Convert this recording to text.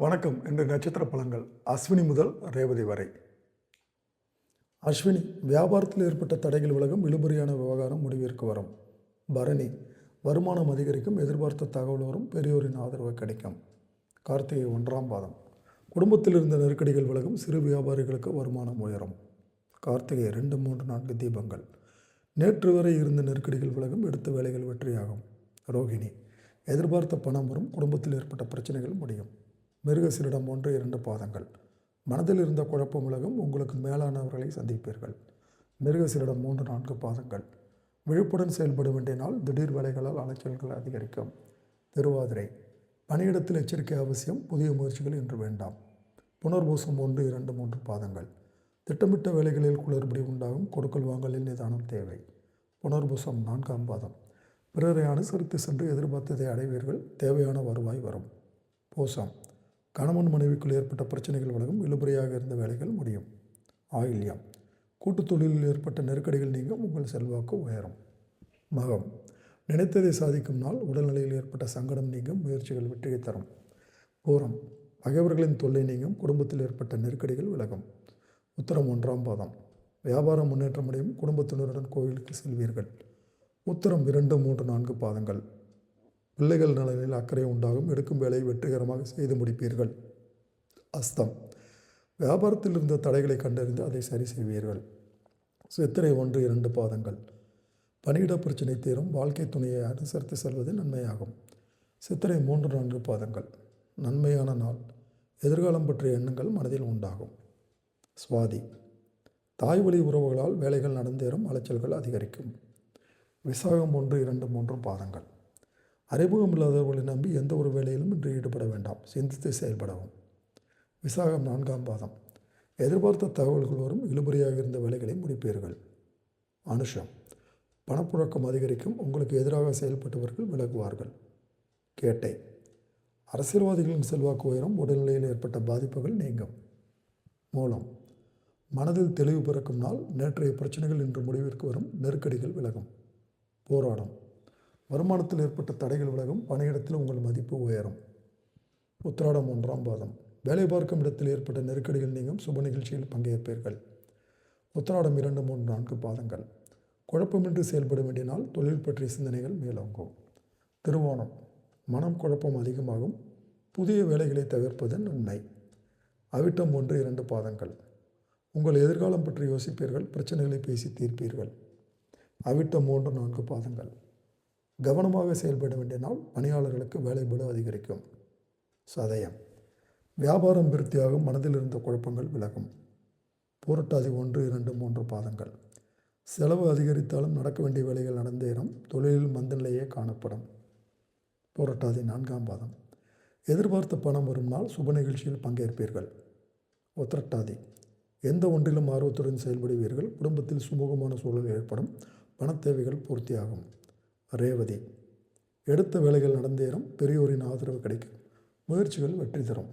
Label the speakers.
Speaker 1: வணக்கம். இன்று நட்சத்திர பலன்கள். அஸ்வினி முதல் ரேவதி வரை. அஸ்வினி வியாபாரத்தில் ஏற்பட்ட தடைகள் விலகும் இழுபறியான விவகாரம் முடிவிற்கு வரும். பரணி வருமானம் அதிகரிக்கும் எதிர்பார்த்த தகவல் வரும் பெரியோரின் ஆதரவு கிடைக்கும். கார்த்திகை ஒன்றாம் பாதம். குடும்பத்தில் இருந்த நெருக்கடிகள் விலகும் சிறு வியாபாரிகளுக்கு வருமானம் உயரும். கார்த்திகை ரெண்டு மூன்று நான்கு தீபங்கள். நேற்று வரை இருந்த நெருக்கடிகள் விலகும் எடுத்த வேலைகள் வெற்றியாகும். ரோகிணி எதிர்பார்த்த பணம் வரும் குடும்பத்தில் ஏற்பட்ட பிரச்சனைகள் முடியும். மிருகசிரிடம் ஒன்று இரண்டு பாதங்கள். மனதில் இருந்த குழப்பம் உலகம் உங்களுக்கு மேலானவர்களை சந்திப்பீர்கள். மிருகசிரிடம் மூன்று நான்கு பாதங்கள். விழிப்புடன் செயல்பட வேண்டினால் திடீர் வேலைகளால் அலைச்சல்கள் அதிகரிக்கும். திருவாதிரை. பணியிடத்தில் எச்சரிக்கை அவசியம் புதிய முயற்சிகள் இன்று வேண்டாம். புனர்பூசம் ஒன்று இரண்டு மூன்று பாதங்கள். திட்டமிட்ட வேலைகளில் குளறுபடி உண்டாகும் கொடுக்கல் வாங்கலில் நிதானம் தேவை. புனர்பூசம் நான்காம் பாதம். பிறரை அனுசரித்து சென்று எதிர்பார்த்ததை அடைவீர்கள் தேவையான வருவாய் வரும். பூசம். கணவன் மனைவிக்குள் ஏற்பட்ட பிரச்சனைகள் விலகும் இழுபறியாக இருந்த வேலைகள் முடியும். ஆயில்யம் கூட்டுத் தொழிலில் ஏற்பட்ட நெருக்கடிகள் நீங்கும் உங்கள் செல்வாக்கு உயரும். மகம் நினைத்ததை சாதிக்கும் நாள் உடல்நிலையில் ஏற்பட்ட சங்கடம் நீங்கும் முயற்சிகள் வெற்றியை தரும். பூரம் பகைவர்களின் தொல்லை நீங்கும் குடும்பத்தில் ஏற்பட்ட நெருக்கடிகள் விலகும். உத்தரம் ஒன்றாம் பாதம் வியாபாரம் முன்னேற்றம் அடையும் குடும்பத்தினருடன் கோவிலுக்கு செல்வீர்கள். உத்தரம் இரண்டு மூன்று நான்கு பாதங்கள். பிள்ளைகள் நலனில் அக்கறை உண்டாகும். எடுக்கும் வேலையை வெற்றிகரமாக செய்து முடிப்பீர்கள். அஸ்தம். வியாபாரத்தில் இருந்த தடைகளை கண்டறிந்து அதை சரி செய்வீர்கள். சித்திரை ஒன்று இரண்டு பாதங்கள். பணியிட பிரச்சனை தீரும். வாழ்க்கை துணையை அனுசரித்து செல்வது நன்மையாகும். சித்திரை மூன்று நான்கு பாதங்கள். நன்மையான நாள். எதிர்காலம் பற்றிய எண்ணங்கள் மனதில் உண்டாகும். சுவாதி. தாய் வழி உறவுகளால் வேலைகள் நடந்தேறும். அலைச்சல்கள் அதிகரிக்கும். விசாகம் ஒன்று இரண்டு மூன்று பாதங்கள். அறிமுகம் இல்லாதவர்களை நம்பி எந்த ஒரு வேலையிலும் இன்று ஈடுபட வேண்டாம். சிந்தித்து செயல்படவும். விசாகம் நான்காம் பாதம். எதிர்பார்த்த தகவல்கள் வரும். இழுபறியாக இருந்த வேலைகளை முடிப்பீர்கள். அனுஷம். பணப்புழக்கம் அதிகரிக்கும். உங்களுக்கு எதிராக செயல்பட்டவர்கள் விலகுவார்கள். கேட்டை. அரசியல்வாதிகளின் செல்வாக்கு உயரம். உடல்நிலையில் ஏற்பட்ட பாதிப்புகள் நீங்கும். மூலம். மனதில் தெளிவு பிறக்கும் நாள். நேற்றைய பிரச்சனைகள் இன்று முடிவிற்கு வரும். நெருக்கடிகள் விலகும். போராடும். வருமானத்தில் ஏற்பட்ட தடைகள் விலகும் பணியிடத்தில் உங்கள் மதிப்பு உயரும். உத்திராடம் ஒன்றாம் பாதம். வேலை பார்க்கும் இடத்தில் ஏற்பட்ட நெருக்கடிகள் நீங்கும் சுப நிகழ்ச்சியில் பங்கேற்பீர்கள். உத்திராடம் இரண்டு மூன்று நான்கு பாதங்கள். குழப்பமின்றி செயல்பட வேண்டிய நாள் தொழில் பற்றிய சிந்தனைகள் மேலோங்கும். திருவோணம். மனம் குழப்பம் அதிகமாகும். புதிய வேலைகளை தவிர்ப்பது நன்மை அவிட்டம் ஒன்று இரண்டு பாதங்கள். உங்கள் எதிர்காலம் பற்றி யோசிப்பீர்கள் பிரச்சனைகளை பேசி தீர்ப்பீர்கள். அவிட்டம் மூன்று நான்கு பாதங்கள். கவனமாக செயல்பட வேண்டிய நாள் பணியாளர்களுக்கு வேலைபடு அதிகரிக்கும். சதயம். வியாபாரம் விருத்தியாகும் மனதில் இருந்த குழப்பங்கள் விலகும். பூரட்டாதி ஒன்று இரண்டு மூன்று பாதங்கள். செலவு அதிகரித்தாலும் நடக்க வேண்டிய வேலைகள் நடந்தேறும் தொழிலில் மந்தநிலையே காணப்படும். பூரட்டாதி நான்காம் பாதம். எதிர்பார்த்த பணம் வரும் நாள் சுப நிகழ்ச்சியில் பங்கேற்பீர்கள். ஒத்திரட்டாதி எந்த ஒன்றிலும் ஆர்வத்துடன் செயல்படுவீர்கள் குடும்பத்தில் சுமூகமான சூழல் ஏற்படும் பணத் தேவைகள் பூர்த்தியாகும். ரேவதி. எடுத்த வேலைகள் நடந்தேறும் பெரியோரின் ஆதரவு கிடைக்கும். முயற்சிகள் வெற்றி தரும்.